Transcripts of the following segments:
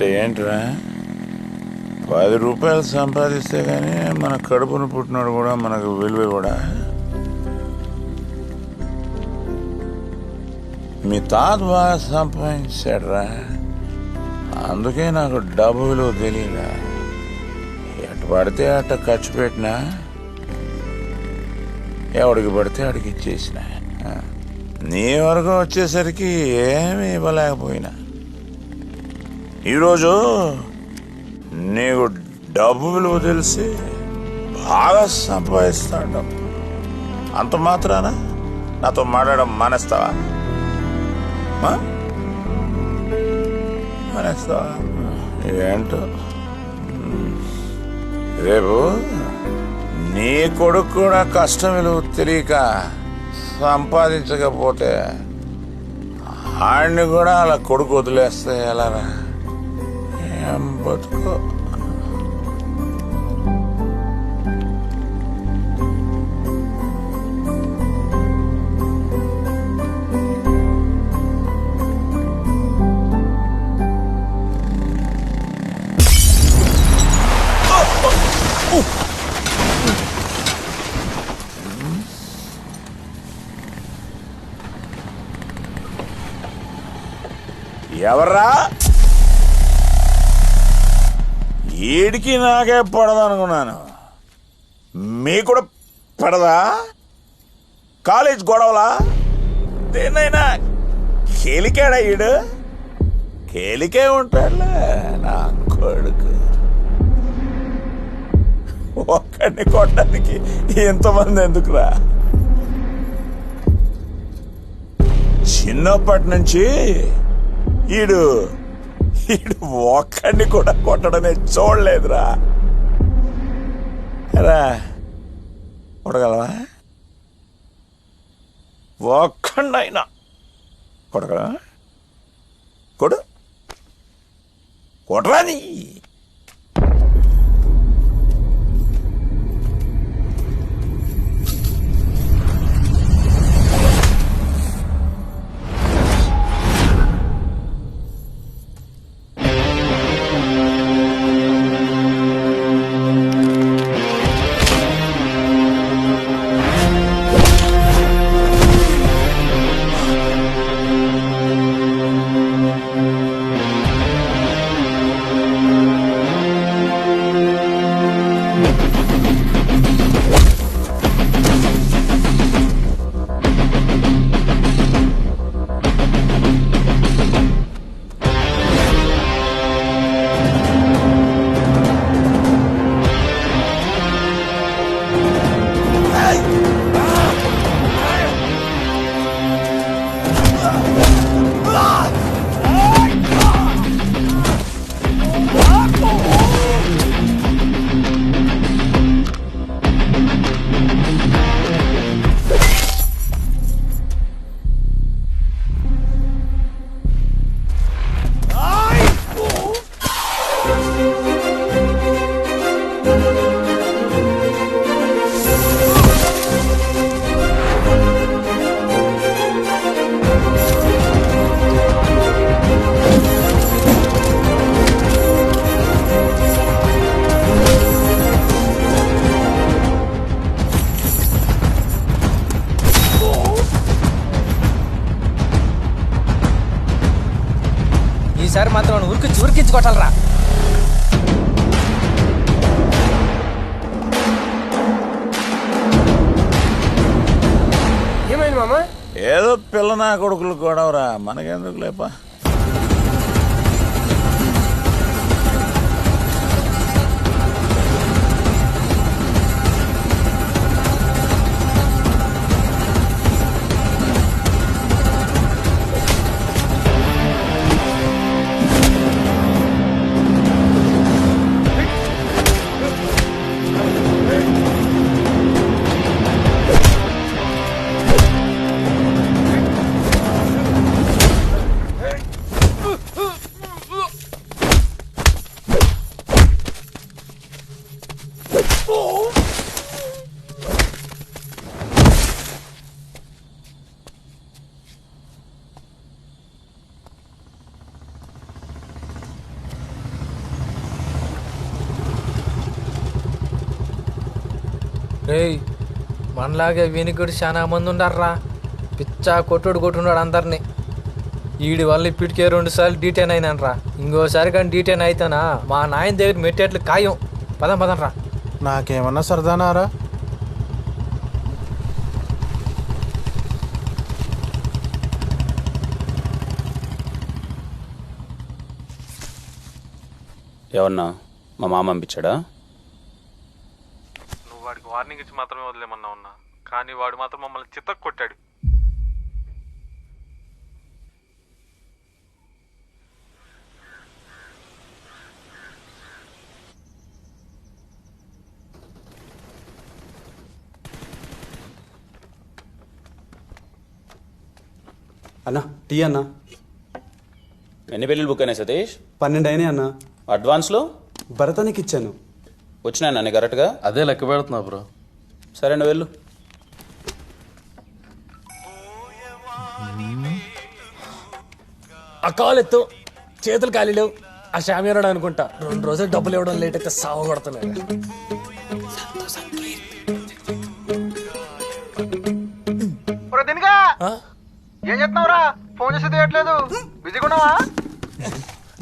అంటే ఏంట్రా? పది రూపాయలు సంపాదిస్తే కానీ మన కడుపును పుట్టినాడు కూడా మనకు విలువ కూడా మీ తాత బాగా సంపాదించాడరా. అందుకే నాకు డబ్బు విలువ తెలియదా ఎటు పడితే అట్ట ఖర్చు పెట్టినా ఎవడికి పడితే అడిగి ఇచ్చేసిన నీ వరకు వచ్చేసరికి ఏమీ ఇవ్వలేకపోయినా. ఈరోజు నీకు డబ్బు విలువ తెలిసి బాగా సంపాదిస్తాడు అంత మాత్రాన? నాతో మాట్లాడడం మానేస్తావా? మానేస్తావా? ఏంటో రేపు నీ కొడుకు కూడా కష్టం విలువ తెలియక సంపాదించకపోతే ఆడిని కూడా అలా కొడుకు వదిలేస్తే ఎలారా? బతుకో ఎవర్రా? ఏడికి నాకే పడదనుకున్నాను. మీ కూడా పడదా? కాలేజ్ గొడవలా? దేన్నైనా కేలికాడా ఈడు? కేలికే ఉంటాడులే నా కొడుకు. ఒక్కడిని కొట్టడానికి ఎంతమంది ఎందుకురా? చిన్నప్పటి నుంచి ఈడు వీడు ఒక్కడిని కూడా కొట్టడమే చూడలేదురా. రా. కొడగలవా? ఒక్కడైనా కొడగలవా? కొడు. కొడరా నీ కొట్టాలరా ఏమైంది మామ? ఏదో పిల్ల నా కొడుకులు గొడవరా. మనకెందుకు లేపా రేయ్ మనలాగే వినికుడు చాలా మంది ఉండారా పిచ్చా కొట్టుడు కొట్టున్నాడు అందరినీ. ఈడి వల్ల ఇప్పటికే రెండు సార్లు డీటెయిన్ అయినాను ఇంకోసారి కానీ డీటెయిన్ అయితేనా? మా నాయన దగ్గర మెట్టేట్లు ఖాయం. పదం పదం రా. నాకేమన్నా సరదానారా? ఎవరన్నా మా మామ పంపించాడా? వాడికి వార్నింగ్ ఇచ్చి మాత్రమే వదిలేమన్నా ఉన్నా. కానీ వాడు మాత్రం మమ్మల్ని చిత్తకు కొట్టాడు అన్నా టీ అన్నా. ఎన్ని పెళ్ళిళ్ళు బుక్ అయినాయి సతీష్? పన్నెండు అయినాయి అన్నా. అడ్వాన్స్లో? భరతానికి ఇచ్చాను. వచ్చినాయి నన్ను కరెక్ట్గా? అదే లెక్క పెడుతున్నా బ్రో. సరే నువ్వు వెళ్ళు. ఆ కాలు ఎత్తు. చేతులు ఖాళీ లేవు. ఆ షామియానాడు అనుకుంటా రెండు రోజులు డబ్బులు ఇవ్వడం లేట్ అయితే సావ కొడుతున్నాడు. ఏం చేస్తున్నావురా? ఫోన్ చేసి తీయట్లేదు బిజీగా ఉన్నావా?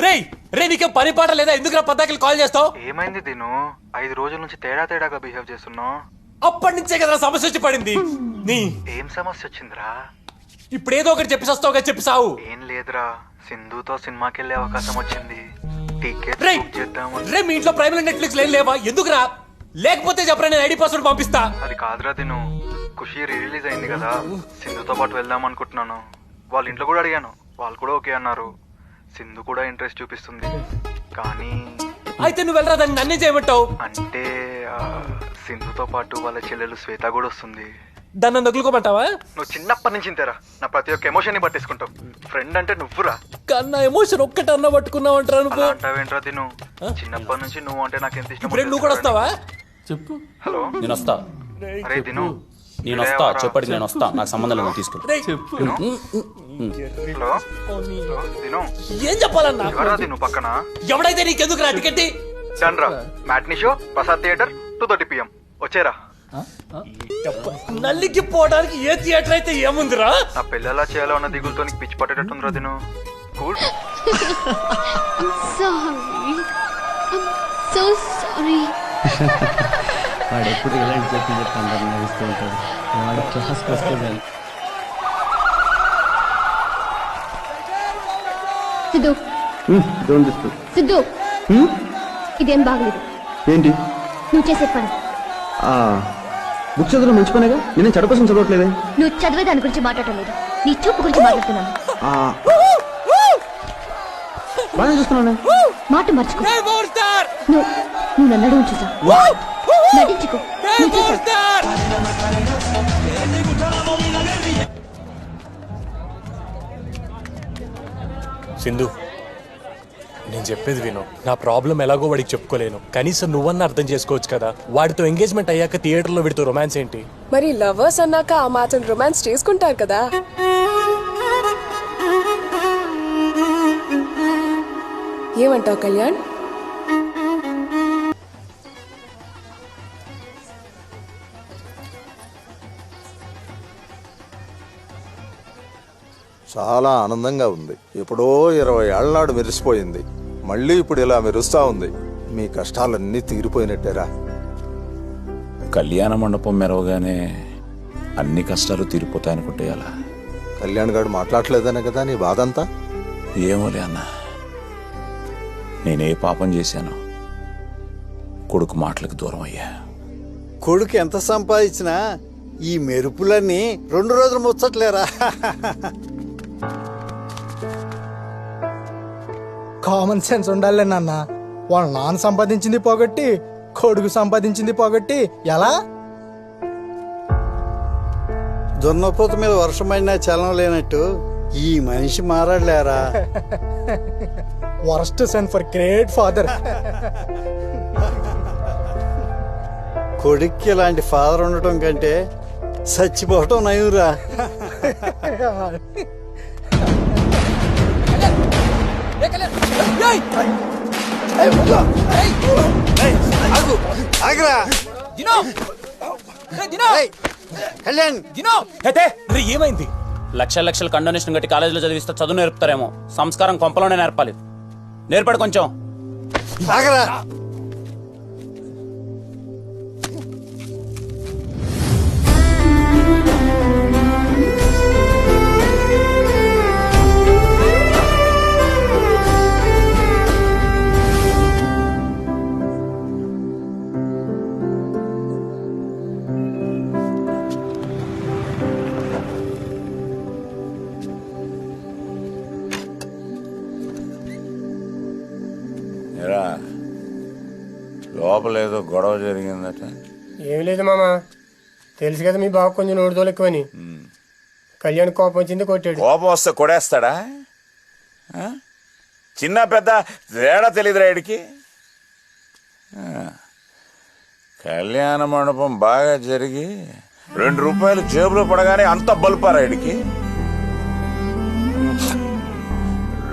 రేయ్! రే నీకే పని పాట లేదా? ఎందుకు పద్దాకి కాల్ చేస్తావు? ఏమైంది దిను? ఐదు రోజుల నుంచి తేడా తేడాగా బిహేవ్ చేస్తున్నావు. అప్పటి నుంచే కదా సమస్య వచ్చి పడింది. నీ ఏం సమస్య వచ్చిందిరా? ఇప్పుడు ఏదో ఒకటి చెప్పి వస్తావుగా చెప్పి సావు. ఏం లేదురా. సింధుతో సినిమాకి వెళ్ళే అవకాశం వచ్చింది. టికెట్ చేద్దామని. రే మీ ఇంట్లో ప్రైవేట్ నెట్ఫ్లిక్స్ లేని లేవా? ఎందుకురా? లేకపోతే చెప్పరా నేను ఐడి పాస్వర్డ్ పంపిస్తా. అది కాదురా దిను. ఖుషి రిలీజ్ అయింది కదా. సింధుతో పాటు వెళ్దాం అనుకుంటున్నాను. వాళ్ళ ఇంట్లో కూడా అడిగాను. వాళ్ళు కూడా ఓకే అన్నారు. సింధు కూడా ఇంట్రెస్ట్ చూపిస్తుంది. కానీ అయితే నువ్వు వెళ్ళరా దాన్ని నన్నే చేయమంటావు? అంటే ఆ, సింధుతో పాటు వాళ్ళ చెల్లెలు శ్వేత కూడా వస్తుంది. దాన్ని నొక్కులుకోమంటావా నువ్వు చిన్నప్పటి నుంచి ఇంతేరా. నా ప్రతి ఒక్క ఎమోషన్ని పట్టేసుకుంటావు. ఫ్రెండ్ అంటే నువ్వురా. కన్నా ఎమోషన్ ఒక్కటి అన్న పట్టుకున్నావు అంటారా నువ్వు? అంటావేంట్రా తిను? చిన్నప్పటి నుంచి నువ్వు అంటే నాకు ఎంత ఇష్టం ఇప్పుడు నువ్వు కూడా వస్తావా? చెప్పు. హలో? నేను వస్తా. అరే తిను. నేను వస్తా. చెప్పటికి నేను వస్తా. నాకు సంబంధం లేదు రేయ్, హలో తిను. ఏం చెప్పాలన్నా? తిను పక్కన? ఎవడైతే నీకెందుకు రా ticket matinee show Prasad theatre two thirty PM. వచ్చేరా. నల్లికి పోవడానికి ఏ థియేటర్ అయితే ఏముందిరా? నా పెళ్ళెలా చేయాలో అన్న దిగులతో నీకు పిచ్చి పట్టేటట్టుందిరా కూల్. Sorry. వాడు ఎప్పుడు ఇలాంటి చెప్పి చెప్పి అందరు నవ్విస్తూ ఉంటాడు. వాడు క్లాస్కి వస్తే సిద్ధు. సిద్ధు. ఇదేం బాగలేదు. ఏంటి? నువ్వు చేసే పని. బుక్ చదువులో మంచి పనేగా? నేను చెడ కోసం చదవట్లేదే? నువ్వు చదివే దాని గురించి మాట్లాడటం లేదు. నీ చూపు గురించి మాట్లాడుతున్నాను. ఆ, బాగానే చూస్తున్నాను మాట star! నువ్వు నువ్వు నన్ను చూసా నటించుకో సింధు నేను చెప్పేది విను. నా ప్రాబ్లం ఎలాగో వాడికి చెప్పుకోలేను. కనీసం నువ్వన్నా అర్థం చేసుకోవచ్చు కదా. వాడితో ఎంగేజ్మెంట్ అయ్యాక థియేటర్లో వీడితో రొమాన్స్ ఏంటి? మరి లవర్స్ అన్నాక ఆ మాత్రం రొమాన్స్ చేసుకుంటారు కదా. ఏమంటావు కళ్యాణ్? చాలా ఆనందంగా ఉంది. ఎప్పుడో ఇరవై ఏళ్ళ నాడు మెరిసిపోయింది. మళ్ళీ ఇప్పుడు ఇలా మెరుస్తా ఉంది. మీ కష్టాలన్నీ తీరిపోయినట్టేరా. కళ్యాణ మండపం మెరవగానే అన్ని కష్టాలు తీరిపోతాయనుకుంటే అలా కళ్యాణ్ గారు మాట్లాడలేదనే కదా నీ బాధ అంతా ఏమోలే అన్న. నేనే పాపం చేశాను. కొడుకు మాటలకు దూరం అయ్యా. కొడుకు ఎంత సంపాదించినా ఈ మెరుపులన్నీ రెండు రోజులు ముచ్చట్లేరా? కామన్ సెన్స్ ఉండాలి నాన్న. వాళ్ళ నాన్న సంపాదించింది పోగొట్టి కొడుకు సంపాదించింది పోగొట్టి ఎలా? దున్నపోత మీద వర్షం పడినా చలనం లేనట్టు ఈ మనిషి మారాడులేరా? Worst son for great father కొడుక్కి ఇలాంటి ఫాదర్ ఉండటం కంటే చచ్చిపోవటం నయురా? ఆగరా. కళ్యాణ్ ఏమైంది? లక్షల లక్షల కండోనేషన్ కట్టి కాలేజీలో చదివిస్తే చదువు నేర్పుతారేమో. సంస్కారం కొంపలోనే నేర్పాలి. నేర్పడు కొంచెం. ఆగరా. తెలుసు కదా మీ బావ కొంచెం నోడుదోలు ఎక్కువని. కళ్యాణ్ కోపం వచ్చింది కొట్టాడు. కోపం వస్తే కొడేస్తాడా? ఆ? చిన్న పెద్ద తేడా తెలియదురా ఇడికి కళ్యాణ మండపం బాగా జరిగి రెండు రూపాయలు జేబులో పడగానే అంత బలుపారా ఇడికి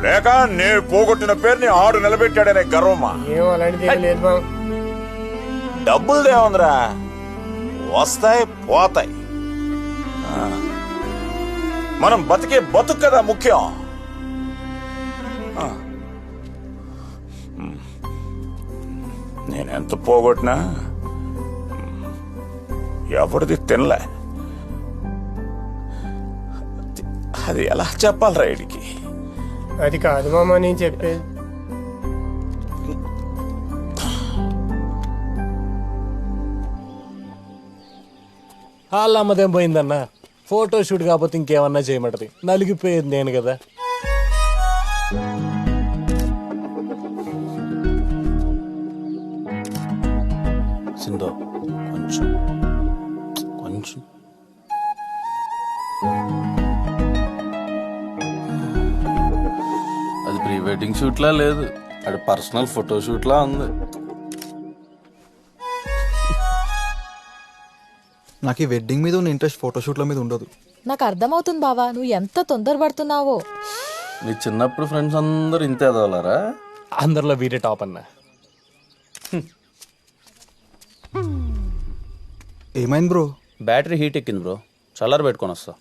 లేక నే పోగొట్టిన పేరుని ఆడు నిలబెట్టాడనే గర్వమా? ఏం అలాంటిది ఏమీ లేదు మామ డబ్బులదేముందిరా వస్తాయి పోతాయి. మనం బతికే బతుకు కదా ముఖ్యం. నేనెంత పోగొట్టినా ఎవరిది తినలే. అది ఎలా చెప్పాలి ఇడికి? అది కాదు మామ నేను చెప్పేది. వాళ్ళ అమ్మదేం పోయిందన్న? ఫోటోషూట్ కాకపోతే ఇంకేమన్నా చేయమంటది. నలిగిపోయేది నేను కదా. సింధు కొంచెం. కొంచెం. అది ప్రీ వెడ్డింగ్ షూట్లా లేదు. అది పర్సనల్ ఫోటోషూట్లా ఉంది. నాకు ఈ వెడ్డింగ్ మీద ఉన్న ఇంట్రెస్ట్ ఫోటోషూట్ల మీద ఉండదు. నాకు అర్థమవుతుంది బావా నువ్వు ఎంత తొందరపడుతున్నావో. నీ చిన్నప్పుడు ఫ్రెండ్స్ అందరూ ఇంతే ఎదవలారా అందరిలో వీడే టాప్ అన్న. ఏమైంది బ్రో? బ్యాటరీ హీట్ ఎక్కింది బ్రో. చల్లారి పెట్టుకొని వస్తా.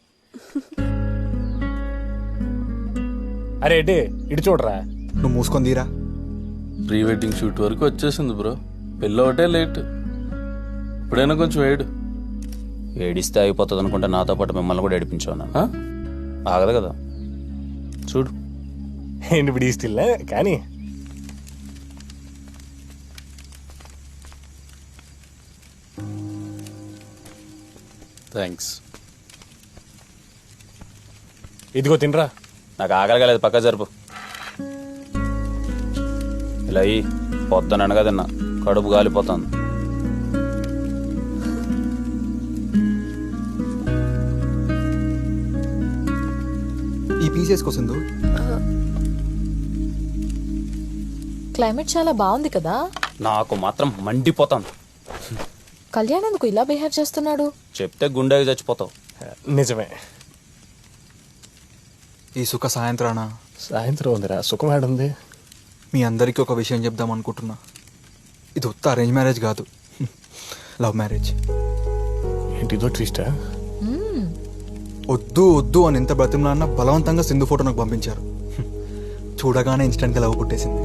అరే ఎడే ఇటు చూడరా? నువ్వు మూసుకొని తీరా. ప్రీ వెడ్డింగ్ షూట్ వరకు వచ్చేసింది బ్రో. పెళ్ళి ఒకటే లేట్ ఇప్పుడైనా కొంచెం వేడు ఏడిస్తే అయిపోతుంది అనుకుంటే నాతో పాటు మిమ్మల్ని కూడా ఏడిపించాను? ఆగదు కదా. చూడు. ఏంటి ఇప్పుడు కానీ. థ్యాంక్స్ ఇదిగో తినరా. నాకు ఆగలగలేదు పక్క జరుపు. ఇలా అయ్యి పొద్దున అనగా తిన్నా. కడుపు గాలిపోతుంది. వేసుకోసిందు క్లైమేట్ చాలా బాగుంది కదా? నాకు మాత్రం మండిపోతాను కళ్యాణ్ ఎందుకు ఇలా బిహేవ్ చేస్తున్నాడు? చెప్తే గుండెకి చచ్చిపోతావు. నిజమే. ఈ సుఖ సాయంత్రాన? సాయంత్రం ఉందిరా సుఖం ఆడుంది. మీ అందరికీ ఒక విషయం చెప్దాం అనుకుంటున్నా. ఇది ఉత్త అరేంజ్ మ్యారేజ్ కాదు. Love marriage. ఏంటిదో ట్విస్టా? వద్దు వద్దు అని ఎంత బ్రతిమలాన్న బలవంతంగా సింధు ఫోటో నాకు పంపించారు. చూడగానే ఇన్స్టెంట్గా లవ్ పుట్టేసింది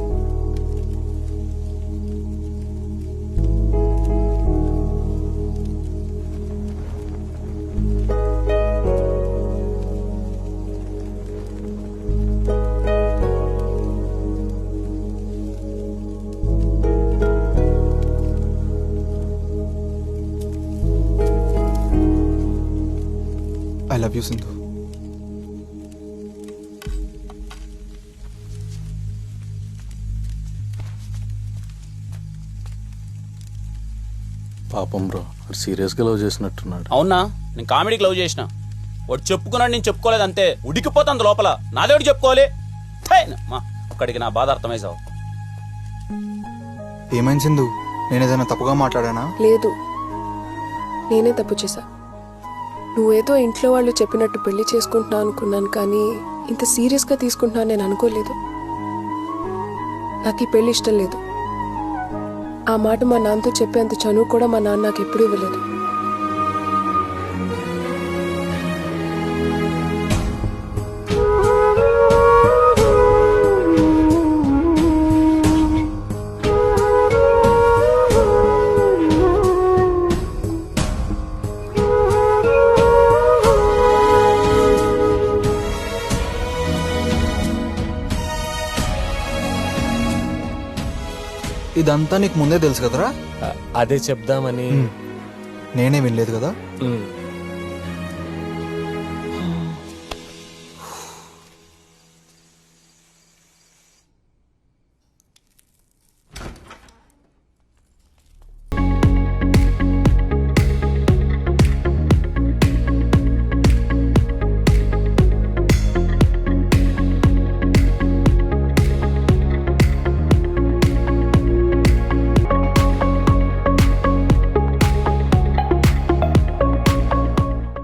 లవ్ యూ సింధు పాపం బ్రో సీరియస్గా లవ్ చేసినట్టున్నాడు. అవునా? నేను కామెడీకి లవ్ చేసిన. వాడు చెప్పుకున్నాడు నేను చెప్పుకోలేదు అంతే. ఉడికిపోతుంది లోపల. నాదేవాడు చెప్పుకోవాలి. మా అక్కడికి నా బాధ అర్థమైసావు ఏమైంది సింధు? నేను ఏదైనా తప్పుగా మాట్లాడానా? లేదు. నేనే తప్పు చేశా. నువ్వేదో ఇంట్లో వాళ్ళు చెప్పినట్టు పెళ్ళి చేసుకుంటున్నా అనుకున్నాను కానీ ఇంత సీరియస్గా తీసుకుంటున్నా నేను అనుకోలేదు. నాకు ఈ పెళ్ళి ఇష్టం లేదు. ఆ మాట మా నాన్నతో చెప్పేంత చనువు కూడా మా నాన్న నాకు ఎప్పుడూ ఇవ్వలేదు. ఇదంతా నీకు ముందే తెలుసు కదరా? అదే చెప్దామని. నేనే వినలేదు కదా.